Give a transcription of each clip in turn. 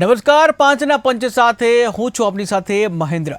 નમસ્કાર, પાંચના પંચ સાથે હું છું આપની સાથે મહેન્દ્ર.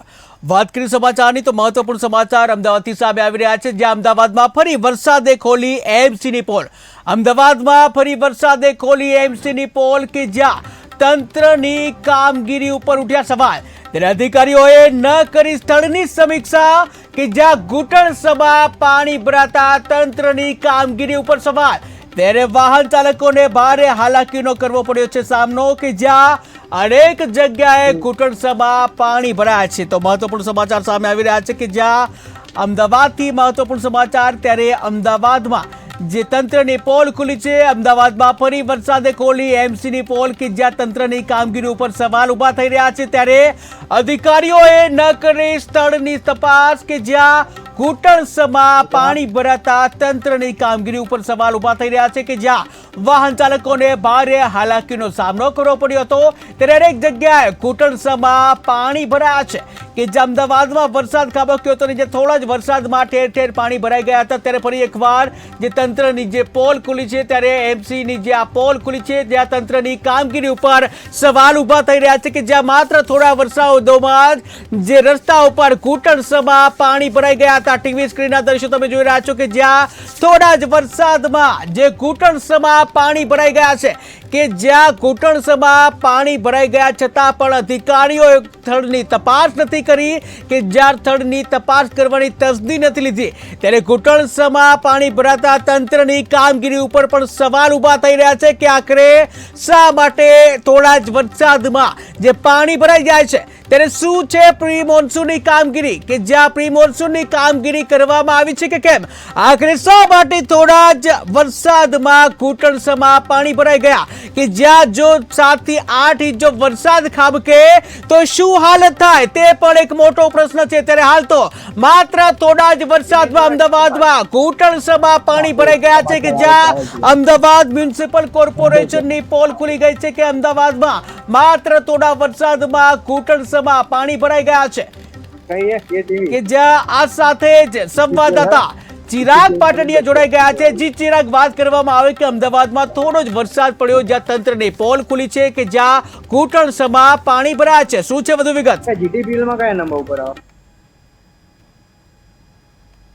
વાત કરી સમાચારની તો મહત્વપૂર્ણ સમાચાર અમદાવાદથી સામે આવી રહ્યા છે, જ્યાં અમદાવાદમાં ફરી વરસાદે ખોલી એમસીની પોલ. અમદાવાદમાં ફરી વરસાદે ખોલી એમસીની પોલ કે જ્યાં તંત્રની કામગીરી ઉપર ઉઠ્યા સવાલ. ત્યારે અધિકારીઓએ ન કરી સ્થળની સમીક્ષા કે જ્યાં ઘૂંટણ સભા પાણી ભરાતા તંત્રની કામગીરી ઉપર સવાલ. ત્યારે વાહન ચાલકોને ભારે હાલાકીનો કરવો પડ્યો છે સામનો કે જ્યાં અનેક જગ્યાએ ઘૂંટણસમાં પાણી ભરાયા છે. તો મહત્વપૂર્ણ સમાચાર સામે આવી રહ્યા છે કે જ્યાં અમદાવાદથી મહત્વપૂર્ણ સમાચાર ત્યારે અમદાવાદમાં જે તંત્રની પોલ ખુલી છે, અમદાવાદમાં ફરી વરસાદે ખોલી એમસીની પોલ કે જ્યાં તંત્રની કામગીરી ઉપર સવાલ ઊભા થઈ રહ્યા છે. ત્યારે અધિકારીઓએ ન કરી સ્થળની તપાસ કે જ્યાં ઘૂંટણસમાં પાણી ભરાતા તંત્રની કામગીરી ઉપર સવાલ ઊભા થઈ રહ્યા છે કે જ્યાં વાહન ચાલકોને ભારે હાલાકીનો સામનો કરવો પડ્યો હતો. ત્યારે અનેક જગ્યાએ ઘૂંટણસમાં પાણી ભરાયા છે. કે જે અમદાવાદમાં વરસાદ ખાબક્યો હતો જે થોડા જ વરસાદમાં ઠેર ઠેર પાણી ભરાઈ ગયા હતા, ત્યારે ફરી એકવાર જે તંત્રની જે પોલ ખુલી છે, ત્યારે એમસીની જે આ પોલ ખુલી છે જ્યાં તંત્રની કામગીરી ઉપર સવાલ ઊભા થઈ રહ્યા છે કે જ્યાં માત્ર થોડા વરસાદોમાં જ જે રસ્તા ઉપર ઘૂંટણસમાં પાણી ભરાઈ ગયા હતા. ટીવી સ્ક્રીનના દ્રશ્યો તમે જોઈ રહ્યા છો કે જ્યાં થોડા જ વરસાદમાં જે ઘૂંટણસમાં પાણી ભરાઈ ગયા છે. કે જ્યાં ઘૂંટણસમાં પાણી ભરાઈ ગયા છતાં પણ અધિકારીઓએ સ્થળની તપાસ નથી કરી કે જ્યાં સ્થળની તપાસ કરવાની તસદી નથી લીધી. ત્યારે ઘૂંટણસમાં પાણી ભરાતા તંત્રની કામગીરી ઉપર પણ સવાલ ઊભા થઈ રહ્યા છે કે આખરે શા માટે થોડા જ વરસાદમાં જે પાણી ભરાઈ જાય છે ત્યારે શું છે પ્રી મોન્સૂનની કામગીરી? કે જ્યાં પ્રી મોન્સૂનની કામગીરી કરવામાં આવી છે કે કેમ? આખરે શા માટે થોડા જ વરસાદમાં ઘૂંટણસમાં પાણી ભરાઈ ગયા? કે જ્યાં જો સાતથી આઠ ઇંચ જો વરસાદ ખાબકે, તો શું હાલત થાય? તે પણ એક મોટો પ્રશ્ન છે. ત્યારે હાલ તો માત્ર થોડા જ વરસાદમાં અમદાવાદમાં ઘૂંટણસમાં પાણી ભરાઈ ગયા છે કે જ્યાં અમદાવાદ મ્યુનિસિપલ કોર્પોરેશનની પોલ ખુલી ગઈ છે કે અમદાવાદમાં માત્ર થોડા વરસાદમાં ઘૂંટણસમાં પાણી ભરાઈ ગયા છે. કે જ્યાં આ સાથે જ સંવાદદાતા ચિરાગ. પાટડીયા જોડાઈ ગયા છે. જી ચિરાગ વાત કરવામાં આવે કે અમદાવાદમાં થોડો જ વરસાદ પડ્યો જ્યાં તંત્રની પોલ ખુલી છે કે જ્યાં ઘૂંટણસમાં પાણી ભરાયા છે. શું છે વધુ વિગત? જીટી બિલમાં કયા નંબર ઉપર આવે?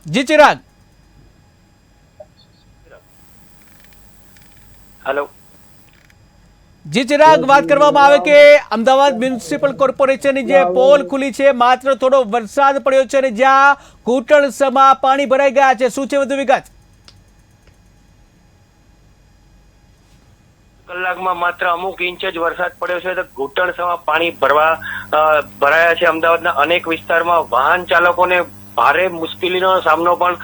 જી ચિરાગ. હેલો જી ચિરાગ વાત કરવામાં આવે કે અમદાવાદ મ્યુનિસિપલ કોર્પોરેશનની જે પોલ ખુલી છે માત્ર થોડો વરસાદ પડ્યો છે અને જ્યાં ઘૂંટણસમાં પાણી ભરાઈ ગયા છે. શું છે વધુ વિગત? કલાકમાં માત્ર અમુક ઇંચ જ વરસાદ પડ્યો છે. તો ઘૂંટણસમાં પાણી ભરવા ભરાયા છે અમદાવાદના અનેક વિસ્તારમાં. વાહન ચાલકોને ભારે મુશ્કેલીનો સામનો પણ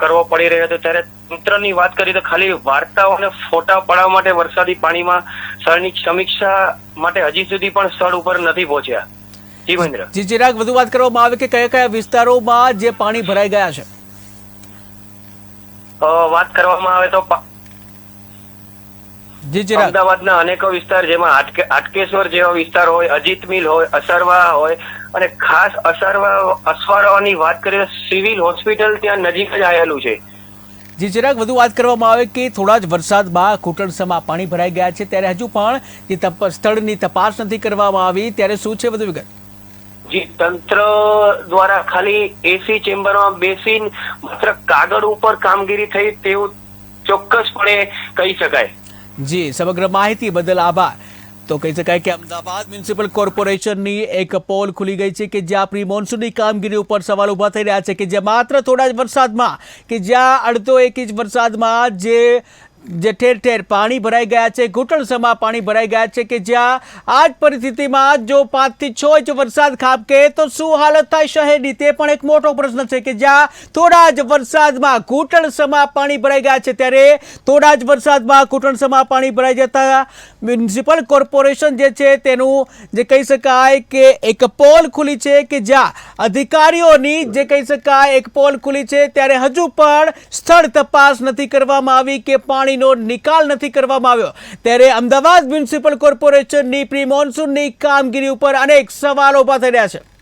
કરવો પડી રહ્યો હતો. ત્યારે તંત્રની વાત કરીએ તો ખાલી વાર્તાઓ અને ફોટા પડાવવા માટે વરસાદી પાણીમાં સ્થળની સમીક્ષા માટે હજી સુધી પણ સ્થળ ઉપર નથી પહોંચ્યા. જી મહેન્દ્ર જી ચિરાગ વધુ વાત કરવામાં આવે કે કયા કયા વિસ્તારોમાં જે પાણી ભરાઈ ગયા છે? વાત કરવામાં આવે તો અમદાવાદના અનેકો વિસ્તાર જેમાં હાટકે- હાટકેશ્વર જેવા વિસ્તાર હોય અજીત મિલ હોય અસરવા હોય અને ખાસ અસરવા અસવારાની વાત કરીએ સિવિલ હોસ્પિટલ ત્યાં નજીક જ આવેલું છે. જે ચિરાગ વધુ વાત કરવામાં આવે કે થોડા જ વરસાદમાં ઘૂંટણસમાં પાણી ભરાઈ ગયા છે ત્યારે હજુ પણ જે તપ- સ્થળની તપાસ નથી કરવામાં આવી. ત્યારે શું છે વધુ વિગત? જી તંત્ર દ્વારા ખાલી એસી ચેમ્બરમાં બેસીને માત્ર કાગળ ઉપર કામગીરી થઈ તેવું ચોક્કસપણે કહી શકાય. જી, સમગ્ર માહિતી બદલ આભાર. તો કહી શકાય કે અમદાવાદ મ્યુનિસિપલ કોર્પોરેશનની એક પોલ ખુલી ગઈ છે કે જ્યાં પ્રી મોન્સૂનની કામગીરી ઉપર સવાલ ઊભા થઈ રહ્યા છે કે જે માત્ર થોડા જ વરસાદમાં, કે જ્યાં અડધો એક ઇંચ વરસાદમાં જે જે ઠેર ઠેર પાણી ભરાઈ ગયા છે ઘૂંટણસમાં પાણી ભરાઈ ગયા છે કે જ્યાં આ જ પરિસ્થિતિમાં જો પાંચથી છ ઇંચ વરસાદ ખાબકે, તો શું હાલત થાય શહેરની? તે પણ એક મોટો પ્રશ્ન છે કે જ્યાં થોડા જ વરસાદમાં ઘૂંટણસમાં પાણી ભરાઈ ગયા છે, ત્યારે થોડા જ વરસાદમાં ઘૂંટણસમાં પાણી ભરાઈ જતા મ્યુનિસિપલ કોર્પોરેશન જે છે તેનું જે કહી શકાય કે એક પોલ ખુલી છે કે જ્યાં અધિકારીઓની જે કહી શકાય એક પોલ ખુલી છે, ત્યારે હજુ પણ સ્થળ તપાસ નથી કરવામાં આવી કે પાણીનો નિકાલ નથી કરવામાં આવ્યો. ત્યારે અમદાવાદ મ્યુનિસિપલ કોર્પોરેશનની પ્રી મોન્સૂનની કામગીરી ઉપર અનેક સવાલો ઊભા થઈ રહ્યા છે.